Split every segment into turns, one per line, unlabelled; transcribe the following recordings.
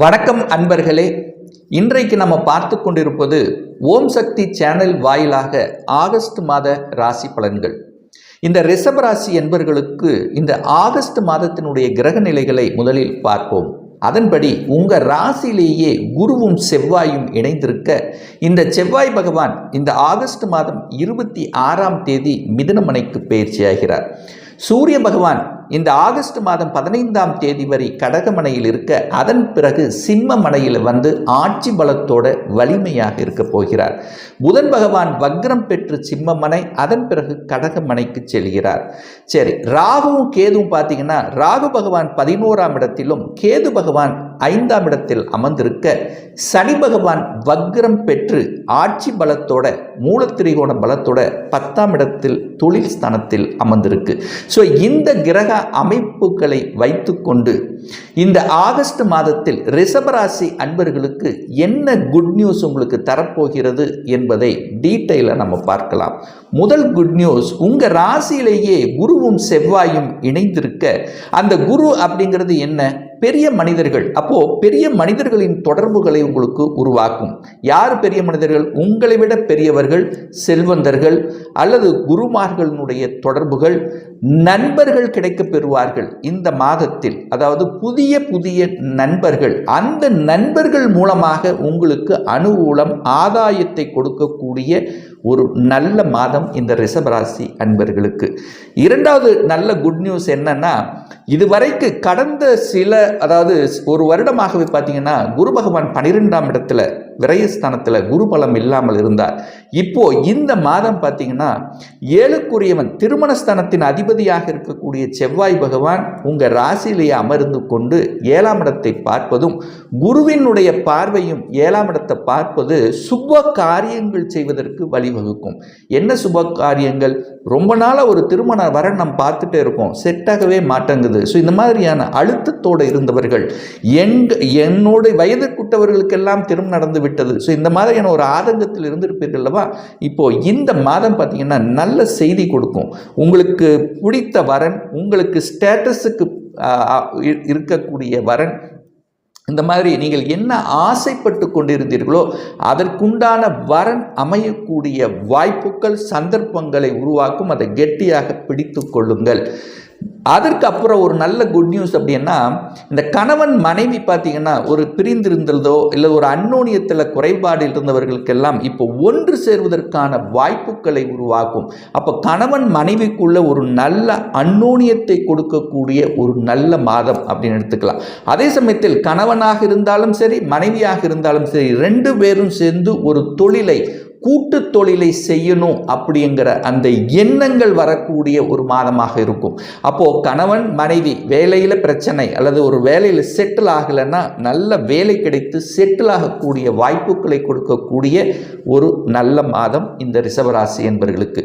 வணக்கம் அன்பர்களே. இன்றைக்கு நம்ம பார்த்து கொண்டிருப்பது ஓம் சக்தி சேனல் வாயிலாக ஆகஸ்ட் மாத ராசி பலன்கள். இந்த ரிஷப ராசி என்பர்களுக்கு இந்த ஆகஸ்ட் மாதத்தினுடைய கிரக நிலைகளை முதலில் பார்ப்போம். அதன்படி உங்கள் ராசியிலேயே குருவும் செவ்வாயும் இணைந்திருக்க இந்த செவ்வாய் பகவான் இந்த ஆகஸ்ட் மாதம் இருபத்தி ஆறாம் தேதி மிதுனமனைக்கு பயிற்சியாகிறார். சூரிய பகவான் இந்த ஆகஸ்ட் மாதம் பதினைந்தாம் தேதி வரை கடகமனையில் இருக்க அதன் பிறகு சிம்ம மனையில் வந்து ஆட்சி பலத்தோட வலிமையாக இருக்க போகிறார். புதன் பகவான் வக்ரம் பெற்று சிம்மமனை அதன் பிறகு கடகமனைக்கு செல்கிறார். சரி ராகுவும் கேதுவும் பார்த்தீங்கன்னா ராகு பகவான் பதினோராம் இடத்திலும் கேது பகவான் ஐந்தாம் இடத்தில் அமர்ந்திருக்க சனி பகவான் வக்ரம் பெற்று ஆட்சி பலத்தோட மூலத்திரிகோண பலத்தோட பத்தாம் இடத்தில் தொழில் ஸ்தானத்தில் அமர்ந்திருக்கு. ஸோ இந்த கிரக அமைப்புகளை வைத்துக்கொண்டு இந்த ஆகஸ்ட் மாதத்தில் ரிஷபராசி அன்பர்களுக்கு என்ன குட் நியூஸ் உங்களுக்கு தரப்போகிறது என்பதை டீட்டெயிலாக நம்ம பார்க்கலாம். முதல் குட் நியூஸ் உங்கள் ராசியிலேயே குருவும் செவ்வாயும் இணைந்திருக்க அந்த குரு அப்படிங்கிறது என்ன? பெரிய மனிதர்கள். அப்போ பெரிய மனிதர்களின் தொடர்புகளை உங்களுக்கு உருவாக்கும். யார் பெரிய மனிதர்கள்? உங்களை விட பெரியவர்கள் செல்வந்தர்கள் அல்லது குருமார்களினுடைய தொடர்புகள் நண்பர்கள் கிடைக்கப் பெறுவார்கள். இந்த மாதத்தில் அதாவது புதிய புதிய நண்பர்கள் அந்த நண்பர்கள் மூலமாக உங்களுக்கு அனுகூலம் ஆதாயத்தை கொடுக்கக்கூடிய ஒரு நல்ல மாதம் இந்த ரிஷபராசி அன்பர்களுக்கு. இரண்டாவது நல்ல குட் நியூஸ் என்னன்னா இதுவரைக்கு கடந்த சில அதாவது ஒரு வருடமாகவே பார்த்தீங்கன்னா குரு பகவான் பனிரெண்டாம் இடத்துல விரயஸ்தானத்தில் குரு பலம் இல்லாமல் இருந்தார். இப்போ இந்த மாதம் பார்த்தீங்கன்னா ஏழுக்குரியவன் திருமணஸ்தானத்தின் அதிபதியாக இருக்கக்கூடிய செவ்வாய் பகவான் உங்கள் ராசியிலேயே அமர்ந்து கொண்டு ஏழாம் இடத்தை பார்ப்பதும் குருவினுடைய பார்வையும் ஏழாம் இடத்தை பார்ப்பது சுப காரியங்கள் செய்வதற்கு வழிவகுக்கும். என்ன சுப காரியங்கள்? ரொம்ப நாளாக ஒரு திருமண வரன் நம்ம பார்த்துட்டே இருக்கோம். செட்டாகவே மாட்டேங்குது. ஸோ இந்த மாதிரியான அழுத்தத்தோடு இருந்தவர்கள் எங்க என்னோட வயதுக்குட்டவர்களுக்கெல்லாம் திருமணம் நடந்து விட்டது ஸோ இந்த மாதிரியான ஒரு ஆதங்கத்தில் இருந்திருப்பீர்கள் அல்லவா? இப்போ இந்த மாதம் பார்த்தீங்கன்னா நல்ல செய்தி கொடுக்கும். உங்களுக்கு பிடித்த வரன் உங்களுக்கு ஸ்டேட்டஸுக்கு இருக்கக்கூடிய வரன் இந்த மாதிரி நீங்கள் என்ன ஆசைப்பட்டு கொண்டிருந்தீர்களோ அதற்குண்டான வரன் அமையக்கூடிய வாய்ப்புகள் சந்தர்ப்பங்களை உருவாக்கும் அதை கெட்டியாக பிடித்து கொள்ளுங்கள். அதற்கு அப்புறம் ஒரு நல்ல குட் நியூஸ் அப்படின்னா இந்த கணவன் மனைவி பார்த்தீங்கன்னா ஒரு பிரிந்திருந்ததோ இல்லை ஒரு அன்னோனியத்தில் குறைபாடு இருந்தவர்களுக்கெல்லாம் இப்போ ஒன்று சேர்வதற்கான வாய்ப்புகளை உருவாக்கும். அப்போ கணவன் மனைவிக்குள்ள ஒரு நல்ல அன்னோனியத்தை கொடுக்கக்கூடிய ஒரு நல்ல மாதம் அப்படின்னு எடுத்துக்கலாம். அதே சமயத்தில் கணவனாக இருந்தாலும் சரி மனைவியாக இருந்தாலும் சரி ரெண்டு பேரும் சேர்ந்து ஒரு தொழிலை கூட்டு தொழிலை செய்யணும் அப்படிங்கிற அந்த எண்ணங்கள் வரக்கூடிய ஒரு மாதமாக இருக்கும். அப்போது கணவன் மனைவி வேலையில் பிரச்சனை அல்லது ஒரு வேலையில் செட்டில் ஆகலைன்னா நல்ல வேலை கிடைத்து செட்டில் ஆகக்கூடிய வாய்ப்புகளை கொடுக்கக்கூடிய ஒரு நல்ல மாதம் இந்த ரிஷபராசி என்பவர்களுக்கு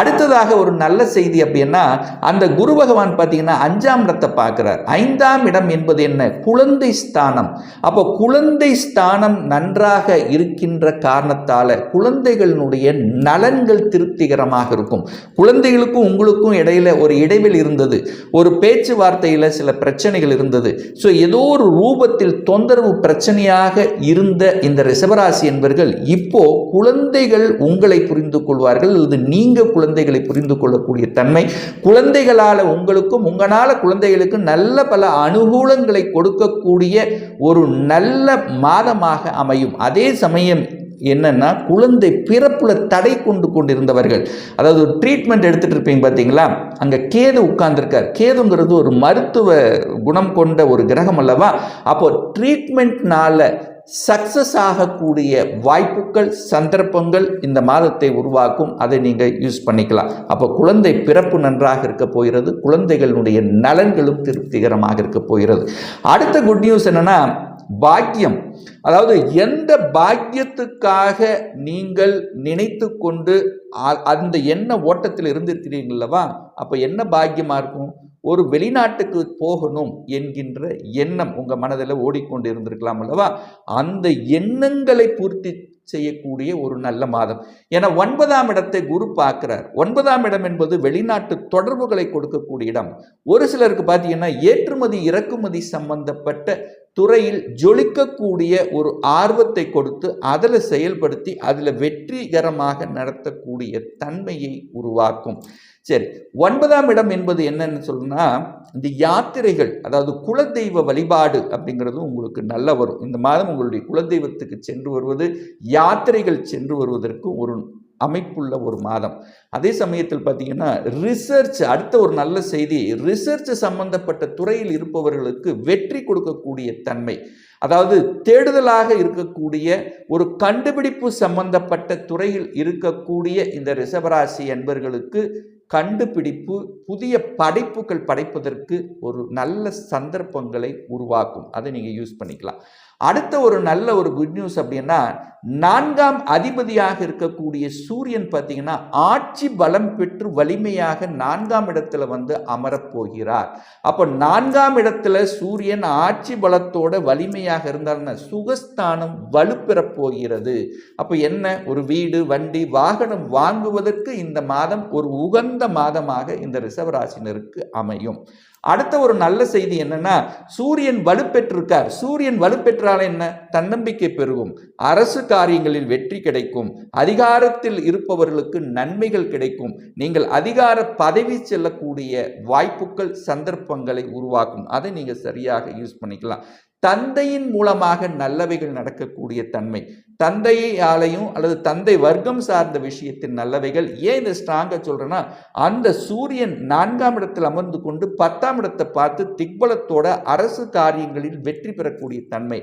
அடுத்ததாக ஒரு நல்ல செய்தி அப்படின்னா அந்த குரு பகவான் பார்த்தீங்கன்னா அஞ்சாம் இடத்தை பார்க்குறார். ஐந்தாம் இடம் என்பது என்ன? குழந்தை ஸ்தானம். அப்போ குழந்தை ஸ்தானம் நன்றாக இருக்கின்ற காரணத்தால் குழந்தை குழந்தைகளினுடைய நலன்கள் திருப்திகரமாக இருக்கும். குழந்தைகளுக்கும் உங்களுக்கும் இடையில ஒரு இடைவெளி இருந்தது. ஒரு பேச்சுவார்த்தையில் சில பிரச்சனைகள் இருந்தது. ஸோ ஏதோ ஒரு ரூபத்தில் தொந்தரவு பிரச்சனையாக இருந்த இந்த ரிஷபராசி என்பர்கள் இப்போ குழந்தைகள் உங்களை புரிந்து கொள்வார்கள். அல்லது நீங்க குழந்தைகளை புரிந்து கொள்ளக்கூடிய தன்மை குழந்தைகளால் உங்களுக்கும் உங்களால் குழந்தைகளுக்கு நல்ல பல அனுகூலங்களை கொடுக்கக்கூடிய ஒரு நல்ல மாதமாக அமையும். அதே சமயம் என்னென்னா குழந்தை பிறப்பில் தடை கொண்டு கொண்டிருந்தவர்கள். அதாவது ஒரு ட்ரீட்மெண்ட் எடுத்துகிட்டு இருப்பீங்க பார்த்தீங்களா அங்கே கேது உட்கார்ந்துருக்கார். கேதுங்கிறது ஒரு மருத்துவ குணம் கொண்ட ஒரு கிரகம் அல்லவா? அப்போது ட்ரீட்மெண்ட்னால சக்சஸ் ஆகக்கூடிய வாய்ப்புகள் சந்தர்ப்பங்கள் இந்த மாதத்தை உருவாக்கும். அதை நீங்கள் யூஸ் பண்ணிக்கலாம். அப்போ குழந்தை பிறப்பு நன்றாக இருக்க போகிறது. குழந்தைகளுடைய நலன்களும் திருப்திகரமாக இருக்க போகிறது. அடுத்த குட் நியூஸ் என்னென்னா பாக்கியம். அதாவது எந்த பாக்கியத்துக்காக நீங்கள் நினைத்து கொண்டு அந்த எண்ண ஓட்டத்தில் இருந்திருக்கிறீங்களவா அப்போ என்ன பாக்கியமாக இருக்கும்? ஒரு வெளிநாட்டுக்கு போகணும் என்கின்ற எண்ணம் உங்கள் மனதில் ஓடிக்கொண்டு இருந்திருக்கலாம் அல்லவா? அந்த எண்ணங்களை பூர்த்தி செய்யக்கூடிய ஒரு நல்ல மாதம். என ஒன்பதாம் இடத்தை குரு பார்க்கிறார். ஒன்பதாம் இடம் என்பது வெளிநாட்டு தொடர்புகளை கொடுக்கக்கூடிய இடம். ஒரு சிலருக்கு பார்த்தீங்கன்னா ஏற்றுமதி இறக்குமதி சம்பந்தப்பட்ட துறையில் ஜொலிக்கக்கூடிய ஒரு ஆர்வத்தை கொடுத்து அதில் செயல்படுத்தி அதில் வெற்றிகரமாக நடத்தக்கூடிய தன்மையை உருவாக்கும். சரி ஒன்பதாம் இடம் என்பது என்னன்னு சொல்லுனா இந்த யாத்திரைகள் அதாவது குலதெய்வ வழிபாடு அப்படிங்கிறது உங்களுக்கு நல்ல வரும். இந்த மாதம் உங்களுடைய குலதெய்வத்துக்கு சென்று வருவது யாத்திரைகள் சென்று வருவதற்கு ஒரு அமைப்புள்ள ஒரு மாதம். அதே சமயத்தில் பார்த்தீங்கன்னா ரிசர்ச் அடுத்த ஒரு நல்ல செய்தி ரிசர்ச் சம்பந்தப்பட்ட துறையில் இருப்பவர்களுக்கு வெற்றி கொடுக்கக்கூடிய தன்மை. அதாவது தேடுதலாக இருக்கக்கூடிய ஒரு கண்டுபிடிப்பு சம்பந்தப்பட்ட துறையில் இருக்கக்கூடிய இந்த ரிஷபராசி என்பர்களுக்கு கண்டுபிடிப்பு புதிய படைப்புகள் படைப்பதற்கு ஒரு நல்ல சந்தர்ப்பங்களை உருவாக்கும். அதை நீங்கள் யூஸ் பண்ணிக்கலாம். அடுத்த ஒரு நல்ல ஒரு குட் நியூஸ் அப்படின்னா நான்காம் அதிபதியாக இருக்கக்கூடிய சூரியன் பார்த்தீங்கன்னா ஆட்சி பலம் பெற்று வலிமையாக நான்காம் இடத்துல வந்து அமரப்போகிறார் அப்போ நான்காம் இடத்துல சூரியன் ஆட்சி பலத்தோட வலிமையாக இருந்தால்னா சுகஸ்தானம் வலுப்பெறப் போகிறது. அப்போ என்ன? ஒரு வீடு வண்டி வாகனம் வாங்குவதற்கு இந்த மாதம் ஒரு உகந்த மாதமாக இந்த ரிசவராசினருக்கு அமையும். அடுத்த ஒரு நல்ல செய்தி என்னன்னா சூரியன் வலுப்பெற்றிருக்கார். சூரியன் வலுப்பெற்றால் என்ன? தன்னம்பிக்கை பெருகும். அரசு காரியங்களில் வெற்றி கிடைக்கும். அதிகாரத்தில் இருப்பவர்களுக்கு நன்மைகள் கிடைக்கும். நீங்கள் அதிகார பதவி செல்லக்கூடிய வாய்ப்புகள் சந்தர்ப்பங்களை உருவாக்கும். அதை நீங்கள் சரியாக யூஸ் பண்ணிக்கலாம். தந்தையின் மூலமாக நல்லவைகள் நடக்கக்கூடிய தன்மை. தந்தையாலையும் அல்லது தந்தை வர்க்கம் சார்ந்த விஷயத்தின் நல்லவைகள் ஏன் இந்த ஸ்ட்ராங்காக சொல்கிறேன்னா அந்த சூரியன் நான்காம் இடத்தில் அமர்ந்து கொண்டு பத்தாம் இடத்தை பார்த்து திக்பலத்தோட அரசு காரியங்களில் வெற்றி பெறக்கூடிய தன்மை.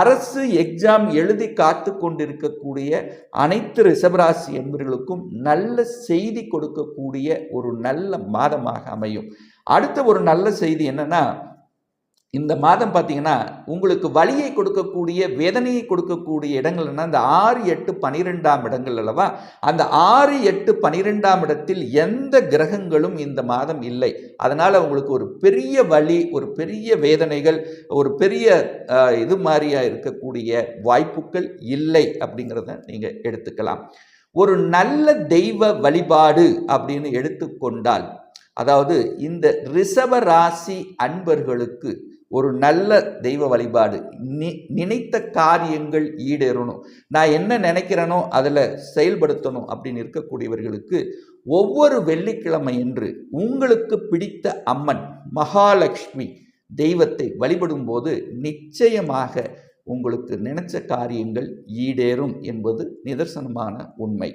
அரசு எக்ஸாம் எழுதி காத்து கொண்டிருக்கக்கூடிய அனைத்து ரிஷபராசி என்பவர்களுக்கும் நல்ல செய்தி கொடுக்கக்கூடிய ஒரு நல்ல மாதமாக அமையும். அடுத்த ஒரு நல்ல செய்தி என்னன்னா இந்த மாதம் பார்த்தீங்கன்னா உங்களுக்கு வலியை கொடுக்கக்கூடிய வேதனையை கொடுக்கக்கூடிய இடங்கள்னா இந்த ஆறு எட்டு பனிரெண்டாம் இடங்கள் அல்லவா? அந்த ஆறு எட்டு பனிரெண்டாம் இடத்தில் எந்த கிரகங்களும் இந்த மாதம் இல்லை. அதனால் உங்களுக்கு ஒரு பெரிய வழி ஒரு பெரிய வேதனைகள் ஒரு பெரிய இது மாதிரியாக இருக்கக்கூடிய வாய்ப்புகள் இல்லை அப்படிங்கிறத நீங்கள் எடுத்துக்கலாம். ஒரு நல்ல தெய்வ வழிபாடு அப்படின்னு எடுத்துக்கொண்டால் அதாவது இந்த ரிஷப ராசி அன்பர்களுக்கு ஒரு நல்ல தெய்வ வழிபாடு. நி நினைத்த காரியங்கள் ஈடேறணும். நான் என்ன நினைக்கிறேனோ அதில் செயல்படுத்தணும் அப்படின்னு இருக்கக்கூடியவர்களுக்கு ஒவ்வொரு வெள்ளிக்கிழமை என்று உங்களுக்கு பிடித்த அம்மன் மகாலட்சுமி தெய்வத்தை வழிபடும்போது நிச்சயமாக உங்களுக்கு நினைச்ச காரியங்கள் ஈடேறும் என்பது நிதர்சனமான உண்மை.